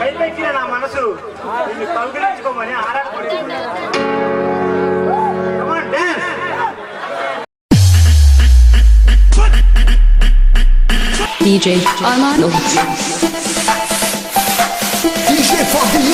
పైపెక్కిన నా మనసు నిన్ను కౌగిలించుకోమని dance. DJ Armando. DJ Fabiola.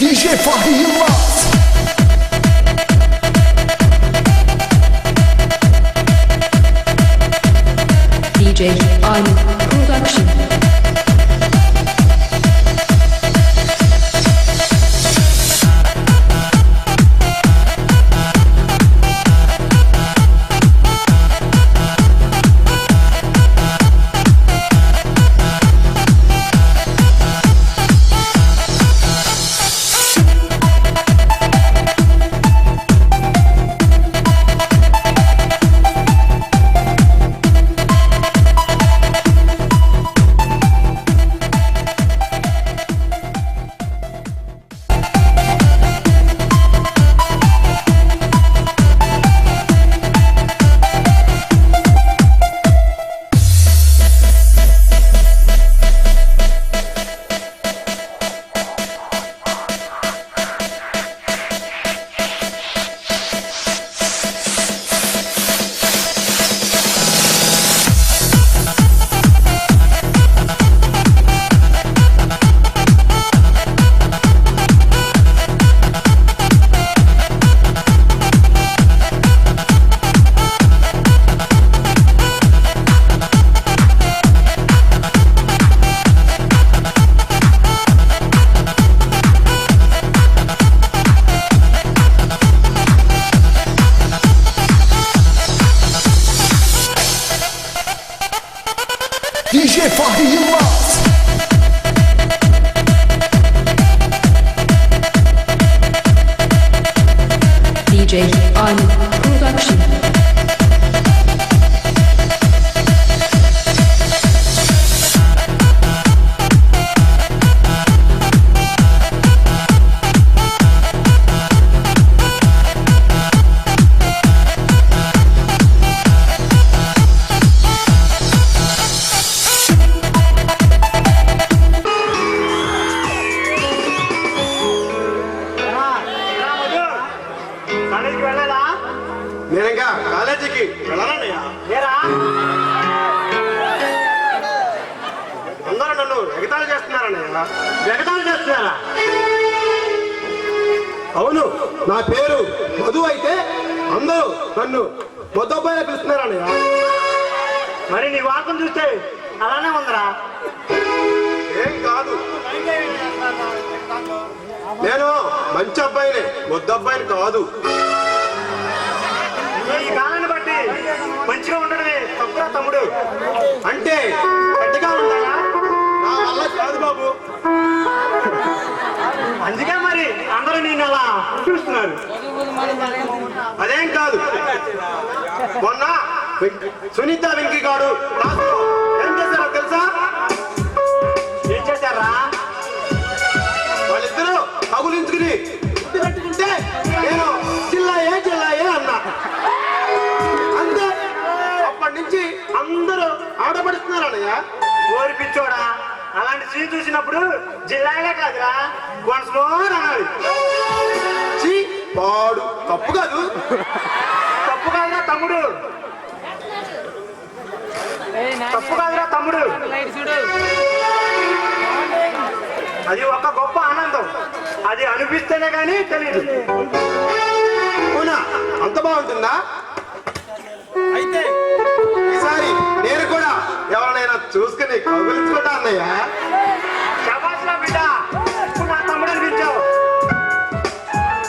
DJ Fahri Yılmaz. DJ Anil. నేను ఇంకా కాలేజీకి వెళ్ళాలన్నయ్యా. అందరూ నన్ను ఎగతాళి చేస్తున్నారన్నయ్య. వెగటాలు చేస్తున్నారా? అవును నా పేరు మధు అయితే అందరూ నన్ను మొద్దబ్బాయిగా పిలుస్తున్నారన్నయ్య. మరి నీ వాకం చూస్తే అలానే ఉందిరా. ఏం కాదు. నేను మంచి అబ్బాయిని మొద్దబ్బాయిని కాదు. ఈ కాలాన్ని బట్టి మంచిగా ఉండడమే తప్పురా తమ్ముడు? అంటే గట్టిగా ఉండాలా? నా వల్ల కాదు బాబు. అందుకే మరి అందరూ నేను అలా చూస్తున్నారు. అదేం కాదు. మొన్న సునీత వెంకీ గాడు ఆడపడుతున్నారు అన్నయ్య. ఓరి పిచ్చోడా అలాంటి సీన్ చూసినప్పుడు జిల్లాగా కాదురా అనాలి. చీ పాడు తప్పు కాదు. తప్పు కాదురా తమ్ముడు. తప్పు కాదురా తమ్ముడు. అది ఒక గొప్ప ఆనందం. అది అనిపిస్తేనే కానీ తెలియదు అవునా? అంత బాగుంటుందా? అయితే ఈసారి నేను కూడా ఎవరినైనా చూసుకుని కౌగులించుకుంటా అన్నయ్య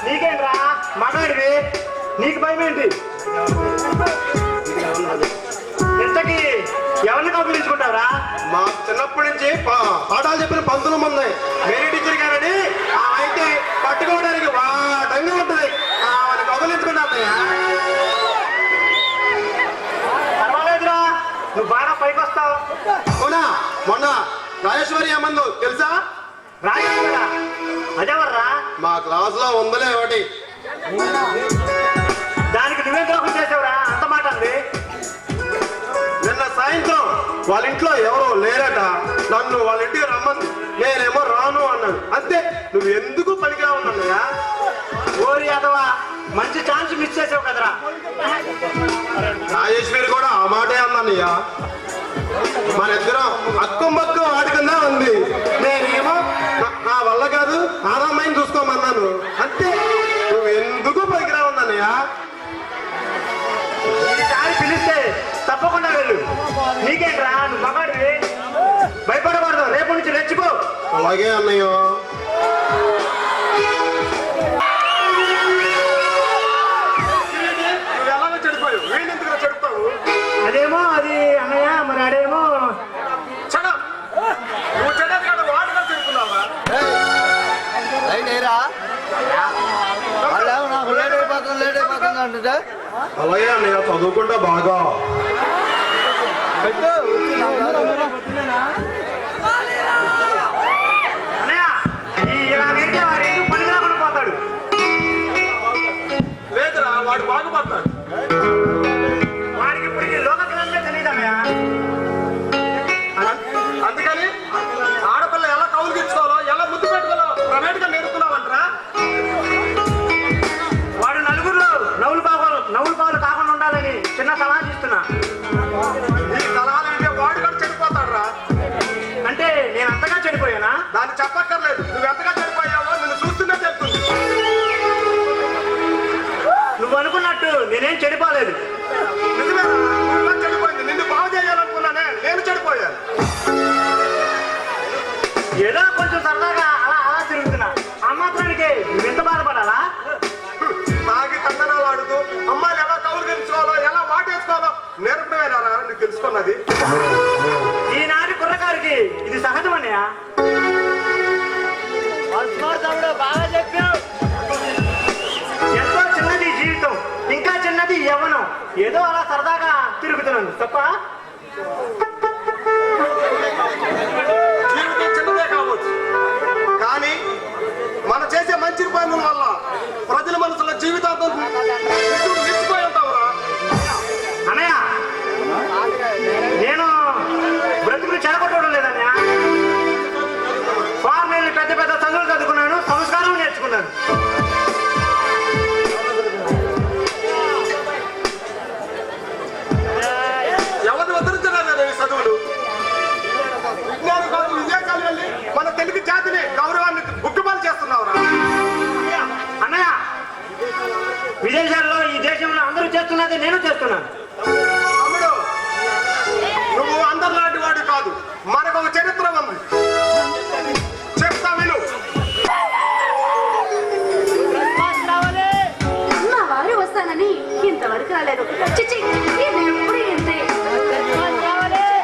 నీకేంట్రా? మగాడివి నీకు భయం ఏంటి? ఇంతకీ ఎవరిని కౌగులించుకుంటావురా? మా చిన్నప్పటి నుంచి పాఠాలు చెప్పిన పంతులు ఉన్నాయి మేరీ టీచర్ గారని ఆ అయితే పట్టుకోవడానికి వాటంగా ఉంటుంది కౌగులించుకుంటా అన్నయ్య నువ్వు బాగా పైకి వస్తావు అవునా? మొన్న రాజేశ్వరి ఏమందో తెలుసా? రాయరా అదేవర్రా? మా క్లాస్లో ఉందలే ఒకటి. దానికి నువ్వేం ద్రోహం చేసావురా? అంత మాట అంది. నిన్న సాయంత్రం వాళ్ళ ఇంట్లో ఎవరో లేరట. నన్ను వాళ్ళ ఇంటికి రమ్మంది నేనేమో రాను అన్నాను అంతే నువ్వు ఎందుకు పనికిరా ఉన్నానయ్యా ఓరి అదవా మంచి ఛాన్స్ మిస్ చేసావు కదరా. రాజేశ్వరి కూడా ఆ మాటే అన్నానయ్యా. మన ఇద్దరం అక్కం పక్కం ఆడుకుందా ఉంది. నేనేమో నా- వల్ల కాదు ఆరామాయిని చూసుకోమన్నాను. అంతే నువ్వు ఎందుకు పనికిరా ఉన్నానయ్యా? ఈసారి పిలిస్తే తప్పకుండా వెళ్ళు. నీకేంట్రా? నువ్వు మగాడివి. భయపడకూడదు. రేపు నుంచి రెచ్చిపో. అలాగే అన్నయ్య. అలాగే అన్నయ్య చదువుకుంటా బాగా. పెట్టు. వచ్చి నా నిజమేరా నువ్వు చెడిపోయింది నిన్ను బాగు చేయాలనుకున్నానే నేను చెడిపోయాను ఏదో కొంచెం సరదాగా అలా అలా తిరుగుతున్నా. ఆ మాత్రానికి ఎంత బాధపడాలా? తాగి తందనాలు ఆడుతూ అమ్మాయిలు ఎలా కౌలు గెలుచుకోవాలో ఎలా వాటేసుకోవాలో నేర్పడమేనా నీకు తెలుసుకున్నది ఈనాటి కుర్రకారికి ఇది సహజమన్నయ్య. ఎంతో ఏదో అలా సరదాగా తిరుగుతున్నాను. తప్ప? జీవితం చిన్నదే కావచ్చు. కానీ మనం చేసే మంచి పనుల వల్ల ప్రజల మనసులో జీవితాంతం నిలిచిపోయి ఉంటావురా. అన్నయ్య నేను బ్రతుకులు చెడగొట్టడం లేదన్నయ్య ఫార్మ్ వెళ్ళి పెద్ద పెద్ద చదువులు చదువుకున్నాను సంస్కారం నేర్చుకున్నాను. చేస్తున్నది నేను చేస్తున్నాను. తమ్ముడు నువ్వు అందరిలాంటి వాడు కాదు. మనకు ఒక చరిత్ర ఉంది. చెప్తా విను. మా వారు వస్తానని ఇంతవరకు రాలేదు. ఎప్పుడు ఇంతే?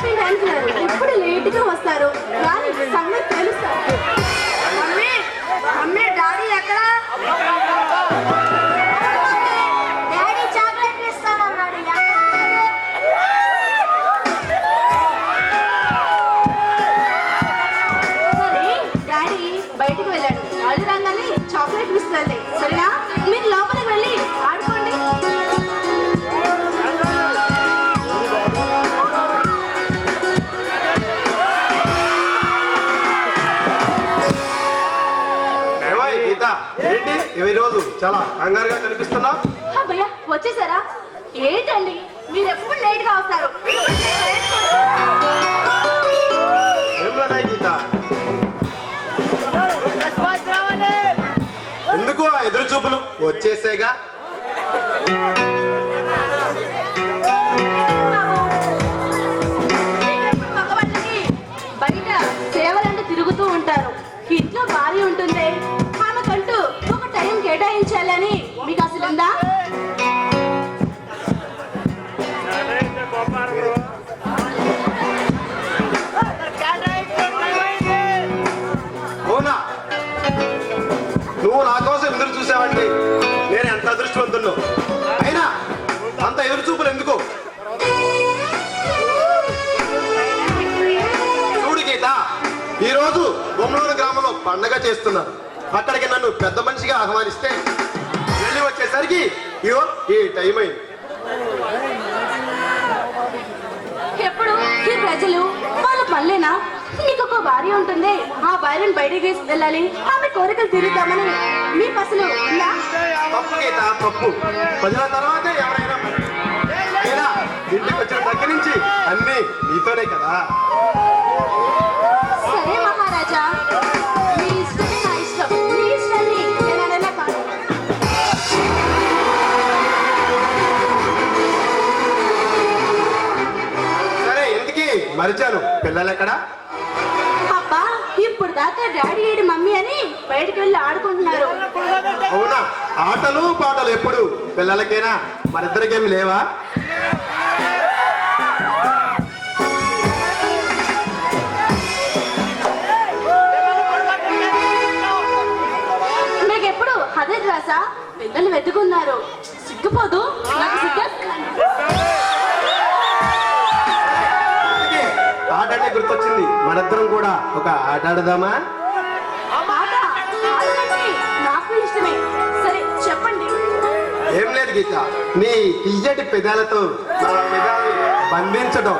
మీరు అంటున్నారు. ఇప్పుడు లేట్గా వస్తారు. కానీ సంగతి రాగానే చాక్లెట్ ఇస్తుంది సరేనా? మీరు లోపలికి వెళ్ళి ఆడుకోండి. ఏంటి? రోజు చాలా కంగారుగా కనిపిస్తున్నావు అబ్బయ్య వచ్చేసారా? ఏంటండి? మీరు ఎప్పుడు లేట్గా వస్తారు? వచ్చేసేగా. బయట సేవలంటూ తిరుగుతూ ఉంటారు. ఇంట్లో భార్య ఉంటుంది. ఆమెకంటూ ఒక టైం కేటాయించాలని మీకు అసలు ఉందా? నువ్వు నా కోసం ఎదురు చూసావంటే పండగ చేస్తున్నారు అక్కడికి నన్ను పెద్ద మనిషిగా ఆహ్వానిస్తే వెళ్ళి వచ్చేసరికి ఇయో ఈ టైం అయింది. ఎప్పుడు? ఈ ప్రజలు? వాళ్ళ పనులేనా మీకు ఒక భార్య ఉంటుంది. ఆ భార్యను బయటికి వెళ్ళాలి. ఆమె కోరికలు తీరుద్దామని. మీ అసలు ఉందా? తప్పు గీత తప్పు పదిల తర్వాతే ఎవరైనా ఇంటికి వచ్చిన దగ్గర నుంచి అన్నీ నీతోనే కదా. మరిచాను పిల్లలు ఎక్కడా అబ్బా ఇప్పుడు దాకా డాడీ ఏడి మమ్మీ అని బయటికి వెళ్ళి ఆడుకుంటున్నారు. అవునా? ఆటలు పాటలు ఎప్పుడు? పిల్లలకేనా? మరిద్దరికేమి లేవా? మీకు ఎప్పుడు అదే డ్రాసా పిల్లలు వెతుకున్నారు. సిగ్గుపోదు? నాకు సిగ్గు అంటే గుర్తొచ్చింది. మనిద్దరం కూడా ఒక ఆట ఆడదామా? ఏం లేదు గీత. నీ తీయటి పెదాలతో నా పెదాలు బంధించడం.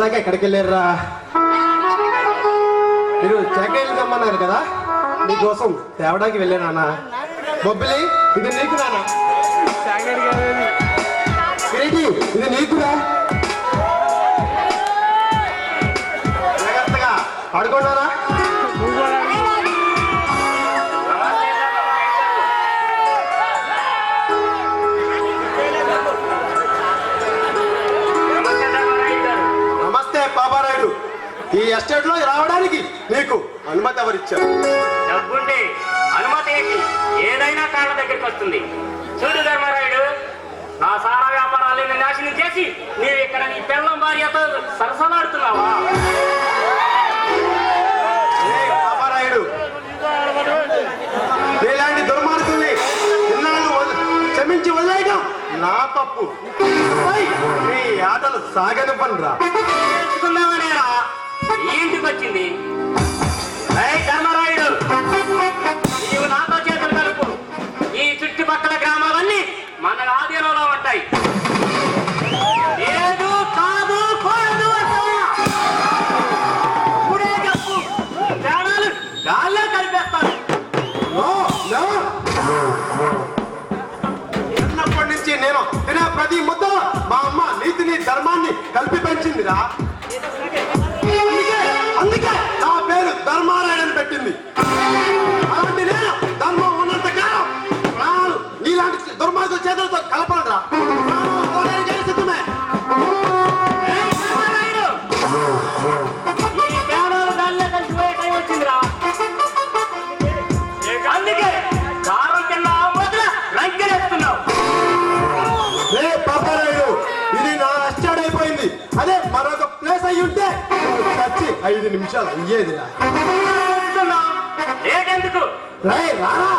ఇప్పుడు దాకా ఎక్కడికి వెళ్ళారా మీరు జాకెట్లు తెమ్మన్నారు కదా? నీకోసం తేవడానికి వెళ్ళానా బొబ్బిలి ఇది నీకు నానా ఇది నీకురా జాగ్రత్తగా నమస్తే పాపారాయుడు. ఈ ఎస్టేట్లో రావడానికి నీకు అనుమతి ఎవరిచ్చారు? డబ్బుంటే అనుమతి ఏంటి? ఏదైనా కాళ్ళ దగ్గరికి వస్తుంది. చూడు ధర్మరాయుడు నా సారా వ్యాపారాలను నాశనం చేసి నీవు ఇక్కడ నీ పిల్లం భార్యతో సరసలాడుతున్నావా? దుర్మార్గుల్ని క్షమించి వదిలేయడం నా తప్పు. నీ ఆటలు సాగనివ్వనురా తెలుసుకుందామనేరా ఈ ఇంటికి వచ్చింది. ధర్మరాయుడు నీవు నాతో చేతులు కలుపు. ఈ చుట్టుపక్కల గ్రామాలన్నీ మన ఆధీనంలో ఉంటాయి. లేదు కాదు కూడదు ఇప్పుడే చెప్పు. ప్రాణాలు గాల్లో కలిపేస్తాను. చిన్నప్పటి నుంచి నేను తినే ప్రతి ముద్ద మా అమ్మ నీతిని ధర్మాన్ని కలిపి పెంచిందిరా. ఐదు నిమిషాలు అయ్యేదిరా లేటెందుకు రే రారా?